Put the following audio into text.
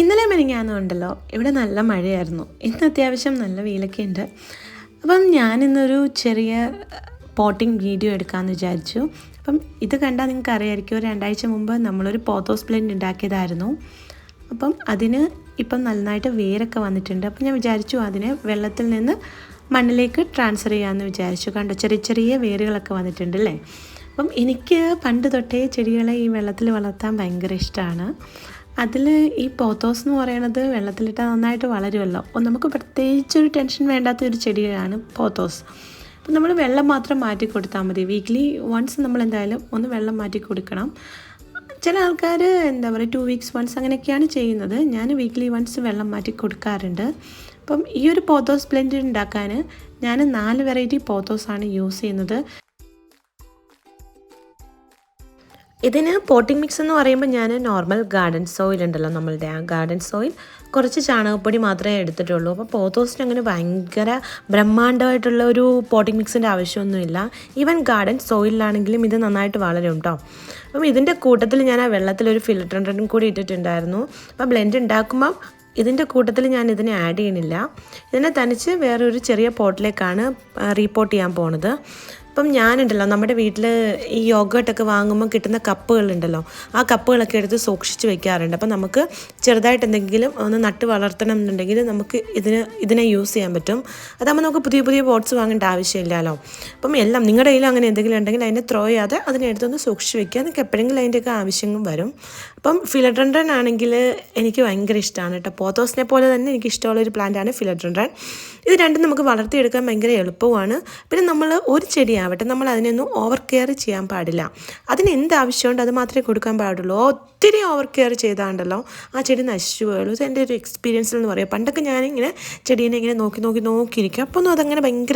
ഇന്നലെ മെനിങ്ങാന്നുണ്ടല്ലോ ഇവിടെ നല്ല മഴയായിരുന്നു. ഇന്ന് അത്യാവശ്യം നല്ല വെയിലൊക്കെ ഉണ്ട് അപ്പം ഞാനിന്നൊരു ചെറിയ പോട്ടിംഗ് വീഡിയോ എടുക്കാമെന്ന് വിചാരിച്ചു. അപ്പം ഇത് കണ്ടാൽ നിങ്ങൾക്ക് അറിയാമായിരിക്കും ഒരു രണ്ടാഴ്ച മുമ്പ് നമ്മളൊരു പോത്തോസ് പ്ലാന്റ് ഉണ്ടാക്കിയതായിരുന്നു. അപ്പം അതിന് ഇപ്പം നന്നായിട്ട് വേരൊക്കെ വന്നിട്ടുണ്ട്. അപ്പം ഞാൻ വിചാരിച്ചു അതിനെ വെള്ളത്തിൽ നിന്ന് മണ്ണിലേക്ക് ട്രാൻസ്ഫർ ചെയ്യാമെന്ന് വിചാരിച്ചു. കണ്ടോ ചെറിയ ചെറിയ വേരുകളൊക്കെ വന്നിട്ടുണ്ട് അല്ലേ? അപ്പം എനിക്ക് പണ്ട് തൊട്ടേ ചെടികളെ ഈ വെള്ളത്തിൽ വളർത്താൻ ഭയങ്കര ഇഷ്ടമാണ്. അതിൽ ഈ പോത്തോസ് എന്ന് പറയുന്നത് വെള്ളത്തിലിട്ടാൽ നന്നായിട്ട് വളരുമല്ലോ അപ്പോൾ നമുക്ക് പ്രത്യേകിച്ചൊരു ടെൻഷൻ വേണ്ടാത്ത ഒരു ചെടിയാണ് പോത്തോസ്. അപ്പോൾ നമ്മൾ വെള്ളം മാത്രം മാറ്റി കൊടുത്താൽ മതി. വീക്ക്ലി വൺസ് നമ്മൾ എന്തായാലും ഒന്ന് വെള്ളം മാറ്റി കൊടുക്കണം. ചില ആൾക്കാർ എന്താ പറയുക ടു വീക്സ് വൺസ് അങ്ങനെയൊക്കെയാണ് ചെയ്യുന്നത്. ഞാൻ വീക്ക്ലി വൺസ് വെള്ളം മാറ്റി കൊടുക്കാറുണ്ട്. അപ്പം ഈ ഒരു പോത്തോസ് ബ്ലെൻഡ് ഉണ്ടാക്കാൻ ഞാൻ നാല് വെറൈറ്റി പോത്തോസാണ് യൂസ് ചെയ്യുന്നത്. ഇതിന് പോട്ടിംഗ് മിക്സ് എന്ന് പറയുമ്പോൾ ഞാൻ നോർമൽ ഗാർഡൻ സോയിൽ ഉണ്ടല്ലോ നമ്മളുടെ ആ ഗാർഡൻ സോയിൽ കുറച്ച് ചാണകപ്പൊടി മാത്രമേ എടുത്തിട്ടുള്ളൂ. അപ്പോൾ പോത്തോസിന് അങ്ങനെ ഭയങ്കര ബ്രഹ്മാണ്ഡമായിട്ടുള്ള ഒരു പോട്ടിംഗ് മിക്സിന്റെ ആവശ്യമൊന്നുമില്ല. ഈവൻ ഗാർഡൻ സോയിലാണെങ്കിലും ഇത് നന്നായിട്ട് വളരും കേട്ടോ അപ്പം ഇതിന്റെ കൂട്ടത്തിൽ ഞാൻ ആ വെള്ളത്തിൽ ഒരു ഫിൽറ്ററും കൂടി ഇട്ടിട്ടുണ്ടായിരുന്നു. അപ്പോൾ ബ്ലെൻഡ് ഉണ്ടാക്കുമ്പം ഇതിന്റെ കൂട്ടത്തിൽ ഞാൻ ഇതിനെ ആഡ് ചെയ്യുന്നില്ല. ഇതിനെ തനിച്ച് വേറൊരു ചെറിയ പോട്ടിലേക്കാണ് റീപോട്ട് ചെയ്യാൻ പോണത്. അപ്പം ഞാനുണ്ടല്ലോ നമ്മുടെ വീട്ടിൽ ഈ യോഗട്ടൊക്കെ വാങ്ങുമ്പോൾ കിട്ടുന്ന കപ്പുകളുണ്ടല്ലോ ആ കപ്പുകളൊക്കെ എടുത്ത് സൂക്ഷിച്ച് വെക്കാറുണ്ട്. അപ്പം നമുക്ക് ചെറുതായിട്ട് എന്തെങ്കിലും ഒന്ന് നട്ട് വളർത്തണം എന്നുണ്ടെങ്കിൽ നമുക്ക് ഇതിന് ഇതിനെ യൂസ് ചെയ്യാൻ പറ്റും. അതാകുമ്പോൾ നമുക്ക് പുതിയ പുതിയ പോട്ട്സ് വാങ്ങേണ്ട ആവശ്യമില്ലല്ലോ. അപ്പം എല്ലാം നിങ്ങളുടെ കയ്യിൽ അങ്ങനെ എന്തെങ്കിലും ഉണ്ടെങ്കിൽ അതിനെ ത്രോ ചെയ്യാതെ അതിനെ എടുത്തൊന്ന് സൂക്ഷിച്ച് വെക്കുക. നിങ്ങൾക്ക് എപ്പോഴെങ്കിലും അതിന്റെയൊക്കെ ആവശ്യങ്ങൾ വരും. അപ്പം ഫിലഡ്രൻഡ്രൻ ആണെങ്കിൽ എനിക്ക് ഭയങ്കര ഇഷ്ടമാണ് കേട്ടോ. പോത്തോസിനെ പോലെ തന്നെ എനിക്ക് ഇഷ്ടമുള്ള ഒരു പ്ലാന്റാണ് ഫിലഡ്രൻഡ്രൻ ഇത് രണ്ടും നമുക്ക് വളർത്തിയെടുക്കാൻ ഭയങ്കര എളുപ്പമാണ് പിന്നെ നമ്മൾ ഒരു ചെടിയാവട്ടെ നമ്മൾ അതിനൊന്നും ഓവർ കെയർ ചെയ്യാൻ പാടില്ല. അതിന് എന്ത് ആവശ്യമുണ്ട് അത് മാത്രമേ കൊടുക്കാൻ പാടുള്ളൂ. ഒത്തിരി ഓവർ കെയർ ചെയ്താണ്ടല്ലോ ആ ചെടി നശിച്ചു പോയുള്ളൂ. എന്റെ ഒരു എക്സ്പീരിയൻസിൽ എന്ന് പറയാം. പണ്ടൊക്കെ ഞാനിങ്ങനെ ചെടീനെ ഇങ്ങനെ നോക്കി നോക്കി നോക്കിയിരിക്കും. അപ്പോൾ ഒന്നും അതങ്ങനെ ഭയങ്കര